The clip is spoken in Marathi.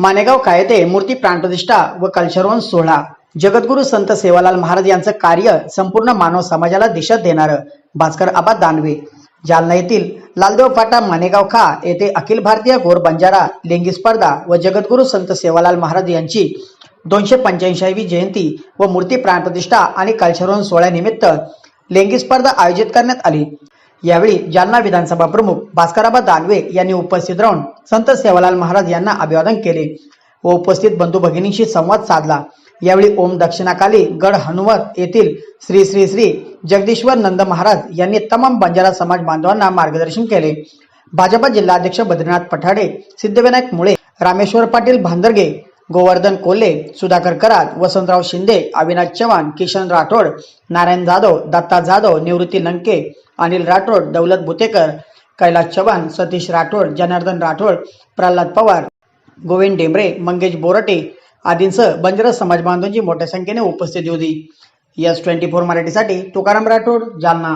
मानेगाव कायदे मूर्ती प्राणप्रतिष्ठा व कल्चरोन सोहळा. जगद्गुरु संत सेवालाल महाराज यांचं कार्य संपूर्ण मानव समाजाला दिशा देणारं. भास्कर आबा दानवे. जालना येथील लालदेव फाटा मानेगाव खा येथे अखिल भारतीय गोर बंजारा लिंगी स्पर्धा व जगद्गुरु संत सेवालाल महाराज यांची दोनशे पंच्याऐंशीवी जयंती व मूर्ती प्राणप्रतिष्ठा आणि कल्चरोन सोहळ्यानिमित्त लेंगी स्पर्धा आयोजित करण्यात आली. यावेळी जालना विधानसभा प्रमुख भास्कराबा दानवे यांनी उपस्थित राहून संत सेवालाल महाराज यांना अभिवादन केले व उपस्थित बंधू भगिनींशी संवाद साधला. यावेळी ओम दक्षिणाकाली गड हनुमत येथील श्री श्री श्री जगदीश्वर नंद महाराज यांनी तमाम बंजारा समाज बांधवांना मार्गदर्शन केले. भाजपा जिल्हाध्यक्ष बद्रीनाथ पठाडे सिद्धविनायक मुळे रामेश्वर पाटील भांदरगे गोवर्धन कोल्हे सुधाकर करात वसंतराव शिंदे अविनाश चव्हाण किशन राठोड नारायण जाधव दत्ता जाधव निवृत्ती लंके अनिल राठोड दौलत बुतेकर कैलास चव्हाण सतीश राठोड जनार्दन राठोड प्रल्हाद पवार गोविंद डेंबरे मंगेश बोरटे आदींसह बंजारा समाज बांधवांची मोठ्या संख्येने उपस्थिती होती. यस ट्वेंटी फोर मराठीसाठी तुकाराम राठोड जालना.